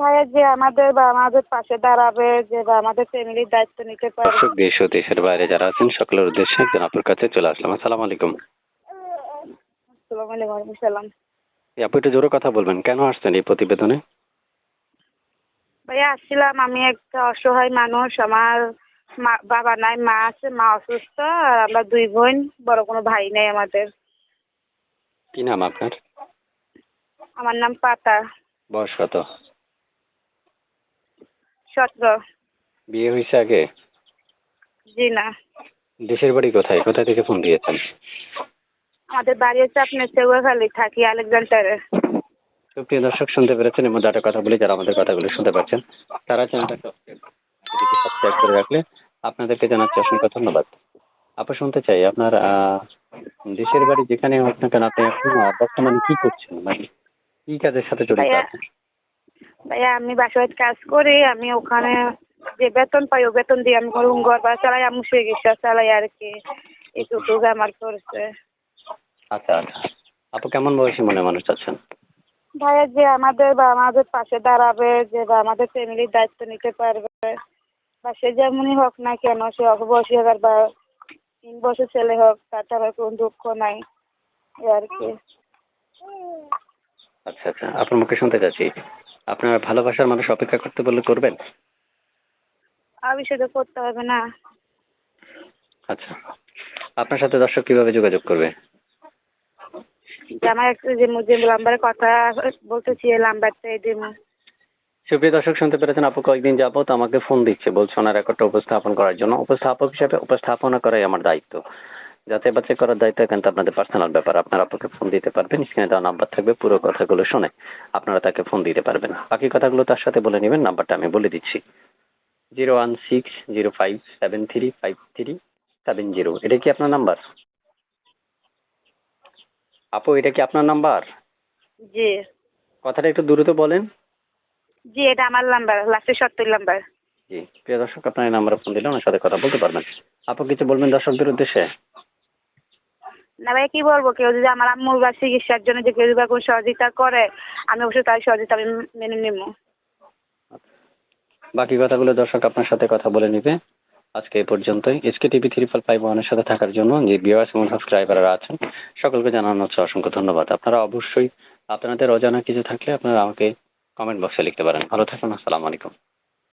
ভাইয়া যে আমাদের বা আমাদের পাশে দাঁড়াবে যে বা আমাদের ফ্যামিলির দায়িত্ব নিতে পারবে। দর্শক দেশ ও দেশের বাইরে যারা আছেন সকলের উদ্দেশ্যে একজন আপনার কাছে চলে আসলাম। আসসালামু আলাইকুম। আসসালামু আলাইকুম সালাম এই আপু একটু জোরে কথা বলবেন। কেন আসছেন এই প্রতিবেদনে? ভাইয়া আসছিলাম আমি একটা অসহায় মানুষ। আমার মা বাবা নাই মা আছে মা অসুস্থ আর আমরা দুই বোন বড় কোনো ভাই নেই আমাদের। কি নাম আপনার? আমার নাম পাতা। বয়স কত? বিয়ে হয়েছে আগে? জি না। দেশের বাড়ি কোথায়? কোথা থেকে ফোন দিয়েছেন? আমাদের বাড়ি হচ্ছে আপনার থাকি আলেকজান্ডারে সুপ্রিয় দর্শক শুনতে পেরেছেন মধ্যে কথা বলি যারা আমাদের কথাগুলো শুনতে পাচ্ছেন তারা চ্যানেলটা সাবস্ক্রাইব করে রাখলে আপনাদেরকে জানাচ্ছি অসংখ্য ধন্যবাদ। আপু শুনতে চাই আপনার দেশের বাড়ি যেখানে হোক না কেন আপনি এখন বর্তমানে কি করছেন? মানে কি কাজের সাথে জড়িত আছেন? ভাইয়া আমি বাসায় কাজ করি আমি ওখানে যে বেতন পাই ও বেতন দিয়ে আমি কোনো ঘর বাড়ি চালাই আমি চিকিৎসা চালাই আর কি। এইটুকু আমার করছে। আচ্ছা আচ্ছা। আপু কেমন বয়সী মনে মানুষ আছেন? ভাইয়া যে আমাদের বা আমাদের পাশে দাঁড়াবে যে বা আমাদের ফ্যামিলির দায়িত্ব নিতে পারবে বা সে যেমনই হোক না কেন সে অল্প বয়সী হোক আর বা তিন বছর ছেলে হোক তাতে আমার কোনো দুঃখ নাই এই আর কি। আচ্ছা আচ্ছা। আপনার মুখে শুনতে চাচ্ছি। আপনার ভালোবাসার মানুষ অপেক্ষা করতে বললে করবেন? আমি সেটা করতে হবে না। আচ্ছা। আপনার সাথে দর্শক কীভাবে যোগাযোগ করবে? যে আমার একটা যে যে নাম্বারে কথা বলতেছি এই নাম্বারটাই দিব। সুপ্রিয় দর্শক শুনতে পেরেছেন আপু কয়েকদিন যাবত আমাকে ফোন দিচ্ছে বলছে ওনার রেকর্ডটা উপস্থাপন করার জন্য। উপস্থাপক হিসেবে উপস্থাপনা করাই আমার দায়িত্ব। যাতে বাচ্চা করার দায়িত্ব কিন্তু আপনাদের পার্সোনাল ব্যাপার। আপনার আপুকে ফোন দিতে পারবেন স্ক্রিনে দেওয়া নাম্বার থাকবে পুরো কথাগুলো শুনে আপনারা তাকে ফোন দিতে পারবেন। বাকি কথাগুলো তার সাথে বলে নেবেন নাম্বারটা আমি বলে দিচ্ছি। Zero one six zero five seven three five three seven zero এটা কি আপনার নাম্বার আপু এটা কি আপনার নাম্বার জি। কথাটা একটু দ্রুত বলেন। জি এটা আমার নাম্বার লাস্টের সত্তর নাম্বার জি প্রিয় দর্শক আপনার নাম্বারে ফোন দিলে ওনার সাথে কথা বলতে পারবেন। আপু কিছু বলবেন দর্শকদের উদ্দেশ্যে? না ভাই কি বলব? কেউ যদি আমার আম্মুর বা চিকিৎসার জন্য যে কেউ যদি কোনো সহযোগিতা করে, আমি অবশ্যই তার সহযোগিতা আমি মেনে নেব। বাকি কথাগুলো দর্শক আপনার সাথে কথা বলে নিবে। আজকে এই পর্যন্তই। SK TV three four five ওয়ানের সাথে থাকার জন্য যে ভিউয়ার্স এবং সাবস্ক্রাইবাররা আছেন, সকলকে জানানো হচ্ছে অসংখ্য ধন্যবাদ। আপনারা অবশ্যই আপনাদের অজানা কিছু থাকলে আপনারা আমাকে কমেন্ট বক্সে লিখতে পারেন। ভালো থাকুন, আসসালামু আলাইকুম।